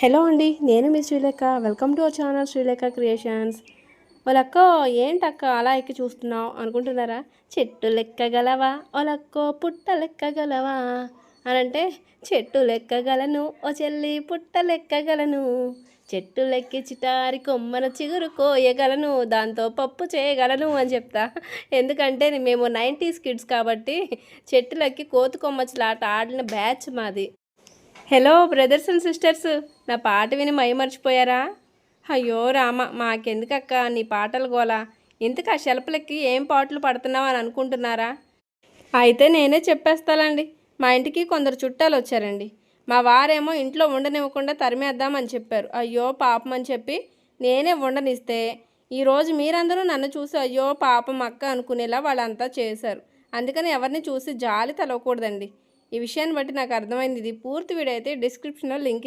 Hello అండి నేను మీ Sreelekha. Welcome to our channel Sreelekha creations వాళ్ళక్క ఏంటక్క అలా ఎక్కి చూస్తున్నావు అనుకుంటున్నారా? చెట్టు లెక్కగలవా వాళ్ళక్కో పుట్ట లెక్కగలవా అని అంటే చెట్టు లెక్కగలను ఓ చెల్లి పుట్ట లెక్కగలను చెట్టు లెక్కి చిటారి కొమ్మన చిగురు కోయగలను దాంతో పప్పు చేయగలను అని చెప్తా. ఎందుకంటే మేము నైంటీస్ కిడ్స్ కాబట్టి చెట్టులెక్కి కోతి కొమ్మచ్చులాట ఆడిన బ్యాచ్ మాది. Hello brothers and sisters. నా పాట విని మైమర్చిపోయారా అయ్యో రామ మాకెందుకక్క నీ పాటలు గోలా? ఎందుకు ఆ షెల్ఫ్లకి ఏం పాటలు పడుతున్నావు అని అనుకుంటున్నారా? అయితే నేనే చెప్పేస్తానండి మా ఇంటికి కొందరు చుట్టాలు వచ్చారండి. మా వారేమో ఇంట్లో ఉండనివ్వకుండా తరిమేద్దామని చెప్పారు. అయ్యో పాపం అని చెప్పి నేనే ఉండనిస్తే ఈరోజు మీరందరూ నన్ను చూసి అయ్యో పాపం అక్క అనుకునేలా వాళ్ళంతా చేశారు. అందుకని ఎవరిని చూసి జాలి తలవకూడదండి. ఈ విషయాన్ని బట్టి నాకు అర్థమైంది. ఇది పూర్తి వీడియో అయితే డిస్క్రిప్షన్లో లింక్ ఇచ్చి